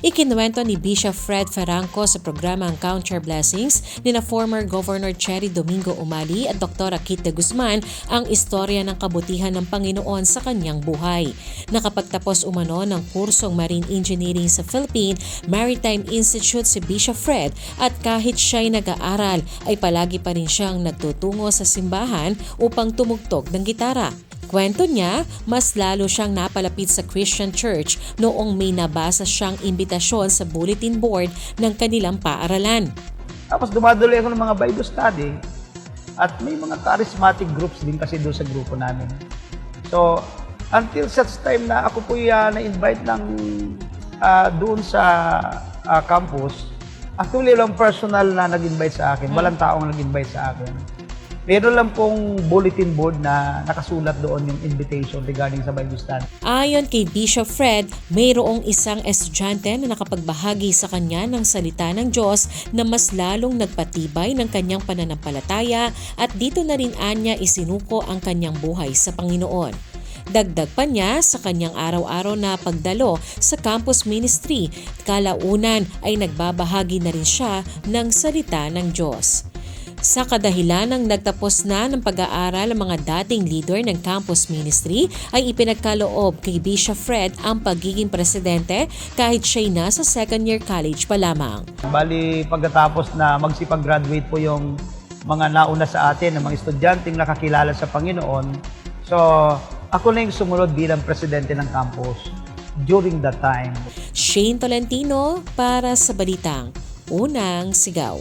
Ikinuwento ni Bishop Fred Ferranco sa programang Count Your Blessings ni na former Governor Cherry Domingo Umali at Dr. Kit de Guzman ang istorya ng kabutihan ng Panginoon sa kanyang buhay. Nakapagtapos umano ng kursong Marine Engineering sa Philippine Maritime Institute si Bishop Fred at kahit siya'y nag-aaral ay palagi pa rin siyang nagtutungo sa simbahan upang tumugtog ng gitara. Kwento niya, mas lalo siyang napalapit sa Christian Church noong may nabasa siyang imbitasyon sa bulletin board ng kanilang paaralan. Tapos dumadali ako ng mga Bible study at may mga charismatic groups din kasi doon sa grupo namin. So, until such time na ako po uh, na-invite ng ah, doon sa ah, campus, actually lang personal na nag-invite sa akin. Walang taong nag-invite sa akin. Meron lang pong bulletin board na nakasulat doon yung invitation regarding sa Bible study. Ayon kay Bishop Fred, mayroong isang estudyante na nakapagbahagi sa kanya ng salita ng Diyos na mas lalong nagpatibay ng kanyang pananampalataya at dito na rin anya isinuko ang kanyang buhay sa Panginoon. Dagdag pa niya sa kanyang araw-araw na pagdalo sa campus ministry, kalaunan ay nagbabahagi na rin siya ng salita ng Diyos. Sa kadahilan ng nagtapos na ng pag-aaral ang mga dating leader ng campus ministry ay ipinagkaloob kay Bishop Fred ang pagiging presidente kahit siya'y nasa second year college pa lamang. Bali, pagkatapos na magsipag-graduate po yung mga nauna sa atin, ng mga estudyanteng nakakilala sa Panginoon. So, ako na yung sumunod bilang presidente ng campus during that time. Shane Tolentino para sa Balitang Unang Sigaw.